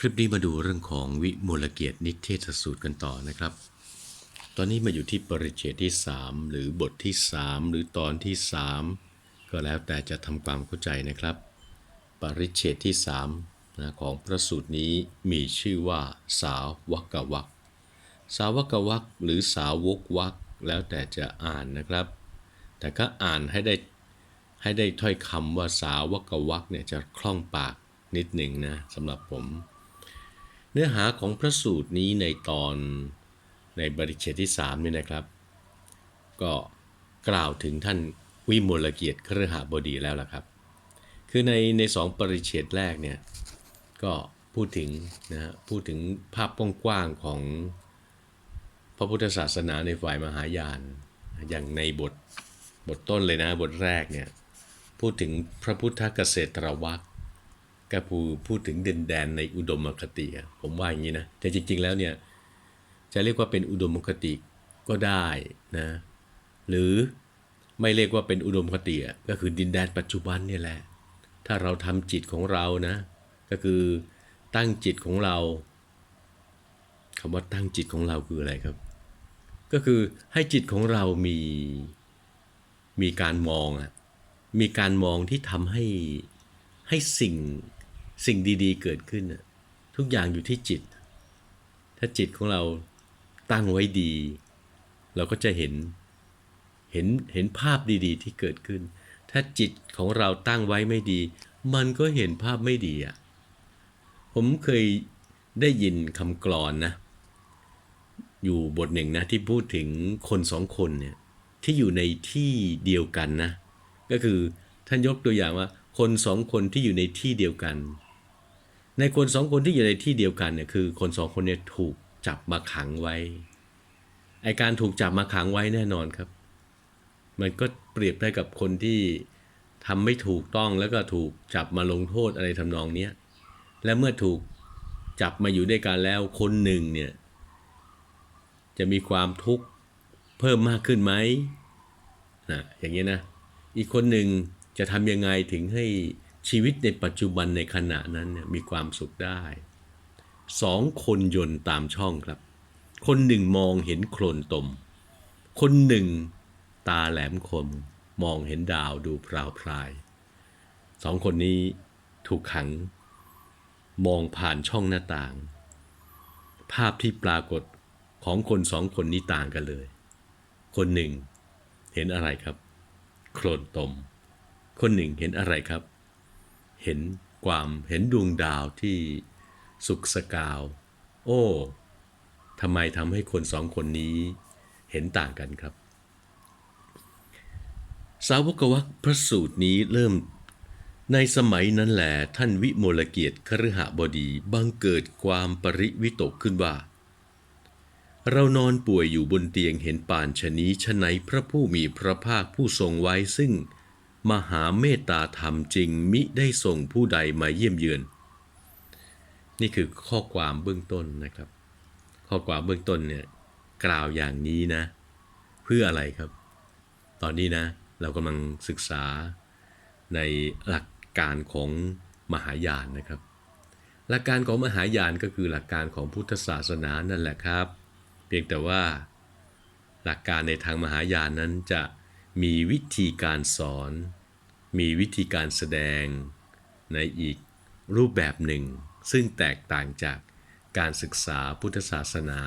คลิปนี้มาดูเรื่องของวิมูลเกียรตินิเทศสูตรกันต่อนะครับ ตอนนี้มาอยู่ที่ปริเชตที่ 3 หรือบทที่ 3 หรือตอนที่ 3 ก็แล้วแต่จะทำความเข้าใจนะครับ ปริเชตที่3นะของพระสูตรนี้มีชื่อว่าสาวกวักสาวกวักหรือสาวกวักแล้วแต่จะอ่านนะครับ แต่ก็อ่านให้ได้ให้ได้ถ้อยคำว่าสาวกวักเนี่ยจะคล่องปากนิดหนึ่งนะสำหรับผม เนื้อหาของพระสูตรนี้ในตอนในบริเชตที่3นี่นะครับ ก็กล่าวถึงท่านวิมลเกียรติครหบดีแล้วล่ะครับ คือในในสองปริเชตแรกเนี่ยก็พูดถึงนะฮะพูดถึงภาพกว้างๆของพระพุทธศาสนาในฝ่ายมหายาน อย่างในบทบทต้นเลยนะบทแรกเนี่ยพูดถึงพระพุทธเกษตรวัก ก็พูพูดถึงเด่นแดนในอุดมคติผมว่าอย่างนี้นะแต่จริง ๆ แล้วเนี่ยจะเรียกว่าเป็นอุดมคติก็ได้นะหรือไม่เรียกว่าเป็นอุดมคติอะก็คือดินแดนปัจจุบันเนี่ยแหละ ถ้าเราทำจิตของเรานะ ก็คือตั้งจิตของเราคำว่าตั้งจิตของเราคืออะไรครับ ก็คือให้จิตของเรามีมีการมองอะมีการมองที่ทำให้ให้สิ่ง สิ่งดีๆ เกิดขึ้น ทุกอย่างอยู่ที่จิต ถ้าจิตของเราตั้งไว้ดี เราก็จะเห็นเห็นเห็นภาพดีๆ ที่เกิดขึ้น ถ้าจิตของเราตั้งไว้ไม่ดี มันก็เห็นภาพไม่ดีอะผมเคยได้ยินคำกลอนนะ อยู่บทหนึ่งนะที่พูดถึงคนสองคนเนี่ยที่อยู่ในที่เดียวกันนะ ก็คือท่านยกตัวอย่างว่า คนสองคนที่อยู่ในที่เดียวกัน ในคนสองคนที่อยู่ในที่เดียวกันเนี่ยคือคนสองคนเนี่ยถูกจับมาขังไว้ ไอการถูกจับมาขังไว้แน่นอนครับ มันก็เปรียบได้กับคนที่ทำไม่ถูกต้องแล้วก็ถูกจับมาลงโทษอะไรทำนองเนี้ยและเมื่อถูกจับมาอยู่ด้วยกันแล้วคนหนึ่งเนี่ยจะมีความทุกข์เพิ่มมากขึ้นไหมนะอย่างนี้นะ อีกคนหนึ่งจะทำยังไงถึงให้ ชีวิตในปัจจุบันในขณะนั้นเนี่ยมีความสุขได้สองคนยนต์ตามช่องครับ คนหนึ่งมองเห็นโคลนตม คนหนึ่งตาแหลมคม มองเห็นดาวดูพราวพรายสองคนนี้ถูกขัง มองผ่านช่องหน้าต่าง ภาพที่ปรากฏของคนสองคนนี้ต่างกันเลย คนหนึ่งเห็นอะไรครับ โคลนตม คนหนึ่งเห็นอะไรครับ เห็นความเห็นดวงดาวที่สุกสกาว โอ้ทำไมทำให้คนสองคนนี้เห็นต่างกันครับ สาวกวักพระสูตรนี้เริ่มในสมัยนั้นแหละท่านวิโมลเกียรติคฤหบดีบังเกิดความปริวิตกขึ้นว่า เรานอนป่วยอยู่บนเตียงเห็นป่านชะนี้ชะไหนพระผู้มีพระภาคผู้ทรงไว้ซึ่ง มหาเมตตาธรรมจริงมิได้ส่งผู้ใดมาเยี่ยมเยือน นี่คือข้อความเบื้องต้นนะครับ ข้อความเบื้องต้นเนี่ยกล่าวอย่างนี้นะ เพื่ออะไรครับ ตอนนี้นะ เรากำลังศึกษาในหลักการของมหายานนะครับ หลักการของมหายานก็คือหลักการของพุทธศาสนานั่นแหละครับ เพียงแต่ว่าหลักการในทางมหายานนั้นจะ มีวิธีการสอน มีวิธีการแสดงในอีกรูปแบบหนึ่ง ซึ่งแตกต่างจากการศึกษาพุทธศาสนา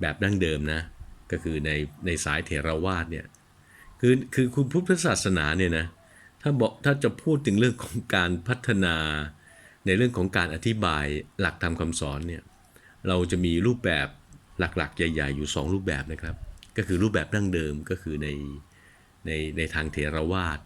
แบบดั้งเดิมนะ ก็คือในในสายเถรวาทเนี่ย คือคือคุณพุทธศาสนาเนี่ยนะ ถ้าบอกถ้าจะพูดถึงเรื่องของการพัฒนา ในเรื่องของการอธิบายหลักธรรมคำสอนเนี่ย เราจะมีรูปแบบหลักๆ ใหญ่ ๆ อยู่ 2 รูปแบบนะครับ ก็คือรูปแบบดั้งเดิมก็คือใน ในในทางเถรวาท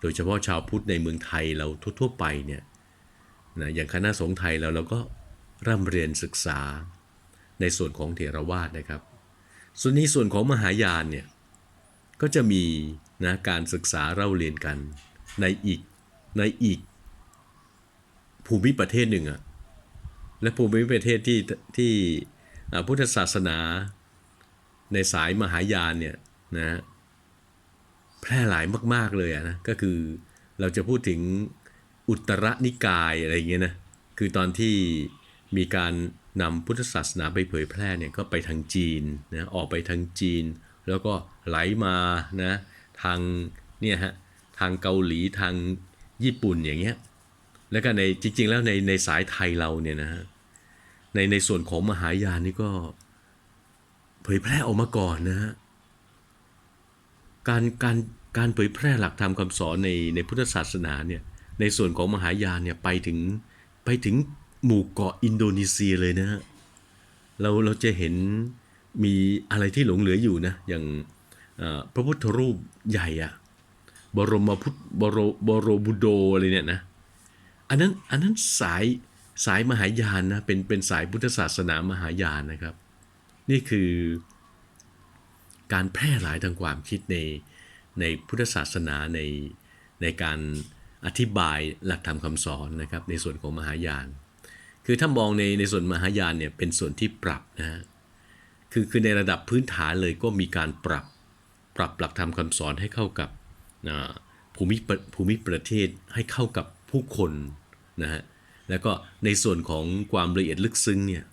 โดยเฉพาะชาวพุทธในเมืองไทยเราทั่วๆไปเนี่ยนะอย่างคณะสงฆ์ไทยเราเราก็ร่ำเรียนศึกษาในส่วนของเถรวาทนะครับ ส่วนนี้ส่วนของมหายานเนี่ยก็จะมีนะการศึกษาเล่าเรียนกันในอีกในอีกภูมิประเทศหนึ่งอะและภูมิประเทศที่ที่พุทธศาสนาในสายมหายานเนี่ยนะ แพร่หลายมาก ๆเลยนะก็คือเราจะพูดถึงอุตรนิกายอะไรอย่างเงี้ยนะคือตอนที่มีการนำพุทธศาสนาไปเผยแพร่เนี่ยก็ไปทางจีนนะออกไปทางจีน แล้วก็ไหลมานะทางเนี่ยฮะทางเกาหลีทางญี่ปุ่นอย่างเงี้ยแล้วก็ในจริง ๆ แล้วในในสายไทยเราเนี่ยนะฮะในในส่วนของมหายานนี่ก็เผยแพร่ออกมาก่อนนะฮะ การการการเผยแพร่หลักธรรมคำสอนในในพุทธศาสนาเนี่ยในส่วนของมหายานเนี่ยไปถึงไปถึงหมู่เกาะอินโดนีเซียเลยนะฮะเราเราจะเห็นมีอะไรที่หลงเหลืออยู่นะ อย่างพระพุทธรูปใหญ่อะบรมพุทธบรบรบุโดอะไรเนี่ยนะอันนั้นอันนั้นสายสายมหายานนะเป็นเป็นสายพุทธศาสนามหายานนะครับ นี่คือ การแพร่หลายทางความคิดในในพุทธศาสนาในในการอธิบายหลักธรรมคำสอนนะครับในส่วนของมหายาน คือถ้ามองในในส่วนมหายานเนี่ยเป็นส่วนที่ปรับนะฮะคือคือในระดับพื้นฐานเลยก็มีการปรับปรับหลักธรรมคำสอนให้เข้ากับภูมิภูมิประเทศให้เข้ากับผู้คนนะฮะแล้วก็ในส่วนของความละเอียดลึกซึ้งเนี่ย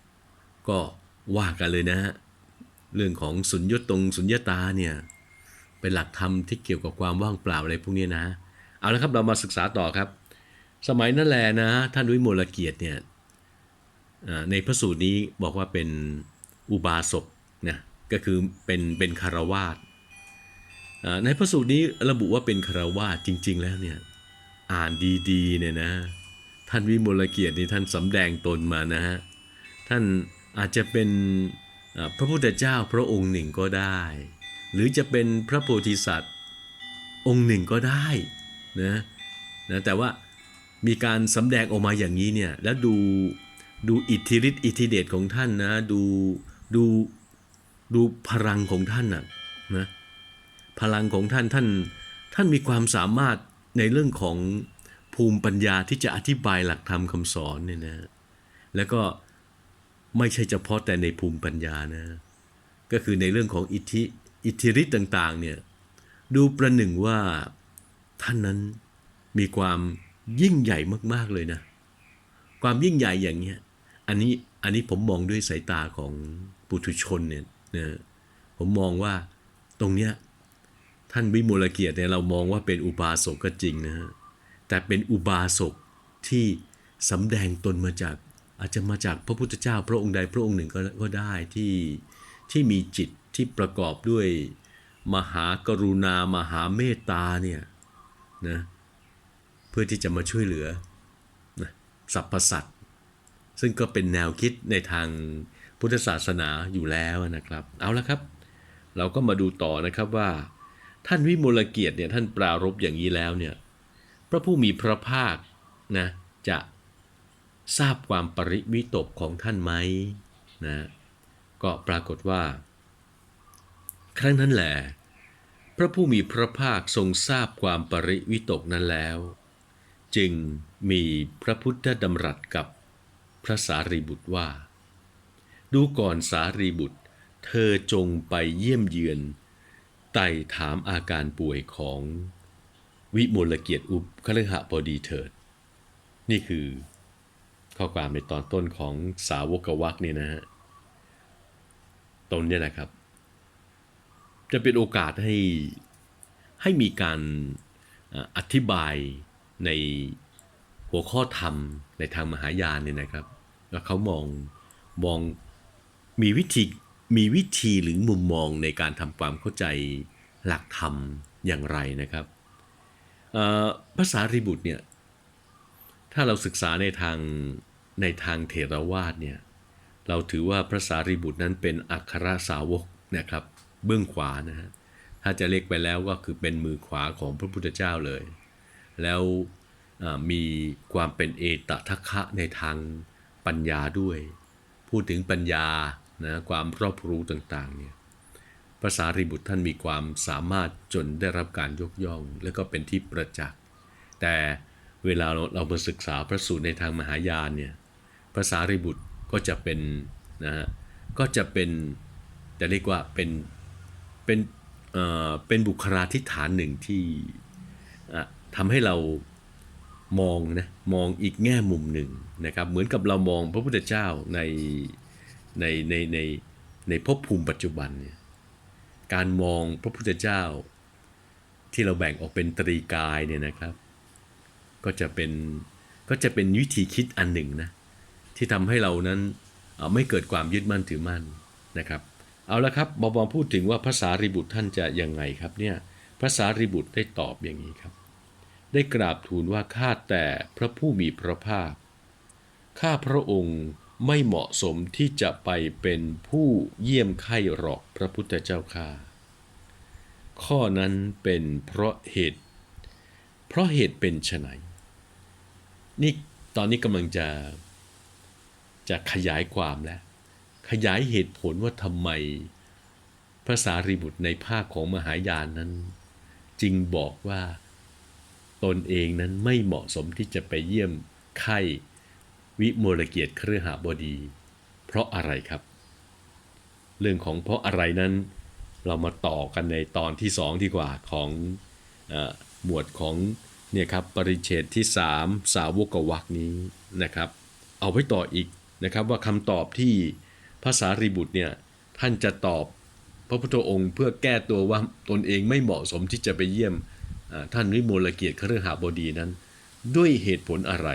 ก็ว่ากันเลยนะฮะ เรื่องของสุญญตรงสุญญตาเนี่ยเป็นหลักธรรมที่เกี่ยวกับความว่างเปล่าอะไรพวกนี้นะ เอาละครับเรามาศึกษาต่อครับ สมัยนั่นแหละนะ ท่านวิโมลเกียรติเนี่ยในพระสูตรนี้บอกว่าเป็นอุบาสกนะก็คือเป็นเป็นคารวาสในพระสูตรนี้ระบุว่าเป็นคารวาสจริง ๆ แล้วเนี่ยอ่านดีๆเนี่ยนะท่านวิมลเกียรตินี่ท่านสำแดงตนมานะฮะท่านอาจจะเป็น พระพุทธเจ้าพระองค์หนึ่งก็ได้ หรือจะเป็นพระโพธิสัตว์ องค์หนึ่งก็ได้นะนะแต่ว่ามีการสำแดงออกมาอย่างนี้เนี่ยแล้วดูดูอิทธิฤทธิอิทธิเดชของท่านนะดูดูดูพลังของท่านนะนะพลังของท่านท่านท่านมีความสามารถในเรื่องของภูมิปัญญาที่จะอธิบายหลักธรรมคำสอนเนี่ยนะแล้วก็ ไม่ใช่เฉพาะแต่ในภูมิปัญญานะ ก็คือในเรื่องของอิทธิอิทธิฤทธิ์ต่างๆเนี่ยดูประหนึ่งว่าท่านนั้นมีความยิ่งใหญ่มากๆเลยนะ ความยิ่งใหญ่อย่างเนี้ยอันนี้อันนี้ผมมองด้วยสายตาของปุถุชนเนี่ยนะผมมองว่าตรงเนี้ยท่านวิมลเกียรติเนี่ยเรามองว่าเป็นอุบาสกก็จริงนะฮะแต่เป็นอุบาสกที่สำแดงตนมาจาก อาจจะมาจากพระพุทธเจ้าพระองค์ใดพระองค์หนึ่งก็ก็ได้ที่ที่มีจิตที่ประกอบด้วยมหากรุณามหาเมตตาเนี่ยนะเพื่อที่จะมาช่วยเหลือนะสรรพสัตว์ซึ่งก็เป็นแนวคิดในทางพุทธศาสนาอยู่แล้วนะครับ เอาละครับ เราก็มาดูต่อนะครับว่า ท่านวิมลเกียรติเนี่ยท่านปรารบอย่างนี้แล้วเนี่ยพระผู้มีพระภาคนะจะ ทราบความปริวิตกของท่านไหมนะก็ปรากฏว่า ครั้งนั้นแหละพระผู้มีพระภาคทรงทราบความปริวิตกนั้นแล้ว จึงมีพระพุทธดำรัสกับพระสารีบุตรว่า ดูก่อนสารีบุตร เธอจงไปเยี่ยมเยือน ไต่ถามอาการป่วยของวิมลเกียรติอุปคฤหบดีเถิด นี่คือ ข้อความในตอนต้นของสาวกวักเนี่ยนะฮะตรงนี้แหละครับ จะเป็นโอกาสให้ให้มีการอธิบายในหัวข้อธรรมในทางมหายานเนี่ยนะครับ แล้วเขามองมองมีวิธีมีวิธีหรือมุมมองในการทำความเข้าใจหลักธรรมอย่างไรนะครับภาษารีบุตรเนี่ย ถ้าเราศึกษาในทางในทางเถรวาทเนี่ยเราถือว่าพระสารีบุตรนั้นเป็นอัครสาวกนะครับเบื้องขวานะฮะถ้าจะเรียกไปแล้วก็คือเป็นมือขวาของพระพุทธเจ้าเลย แล้วมีความเป็นเอตทัคคะในทางปัญญาด้วย พูดถึงปัญญานะความรอบรู้ต่างๆเนี่ยภาษารีบุตรท่านมีความสามารถจนได้รับการยกย่อง และก็เป็นที่ประจักษ์แต่ เวลาเราเรามาศึกษาพระสูตรในทางมหายานเนี่ยภาษารีบุตรก็จะเป็นนะฮะก็จะเป็นจะเรียกว่าเป็นเป็นเอ่อเป็นบุคลาธิฐานหนึ่งที่อทำให้เรามองนะมองอีกแง่มุมหนึ่งนะครับเหมือนกับเรามองพระพุทธเจ้าในในในในในภพภูมิปัจจุบันเนี่ยการมองพระพุทธเจ้าที่เราแบ่งออกเป็นตรีกายเนี่ยนะครับ ก็จะเป็นก็จะเป็นวิธีคิดอันหนึ่งนะที่ทำให้เรานั้นไม่เกิดความยึดมั่นถือมั่นนะครับ เอาละครับบอบอมพูดถึงว่าภาษาริบุตรท่านจะยังไงครับเนี่ยภาษาริบุตรได้ตอบอย่างนี้ครับ ได้กราบทูลว่าข้าแต่พระผู้มีพระภาคข้าพระองค์ไม่เหมาะสมที่จะไปเป็นผู้เยี่ยมไข้หรอกพระพุทธเจ้าข้าข้อนั้นเป็นเพราะเหตุ เพราะเหตุเป็นไฉน นี่ตอนนี้กำลังจะจะขยายความแล้ว ขยายเหตุผลว่าทำไมพระสารีบุตรในภาคของมหายานนั้น จึงบอกว่าตนเองนั้นไม่เหมาะสมที่จะไปเยี่ยมไข้วิโมลเกียรติเครือหาบดี เพราะอะไรครับ เรื่องของเพราะอะไรนั้นเรามาต่อกันในตอนที่สองดีกว่าของอหมวดของ เนี่ยครับปริเฉดที่สามสาวกวักนี้นะครับ เอาไว้ต่ออีกนะครับว่าคำตอบที่ภาษารีบุตรเนี่ยท่านจะตอบพระพุทธองค์เพื่อแก้ตัวว่าตนเองไม่เหมาะสมที่จะไปเยี่ยมท่านวิโมลเกียรติเครือหาบดีนั้น ด้วยเหตุผลอะไร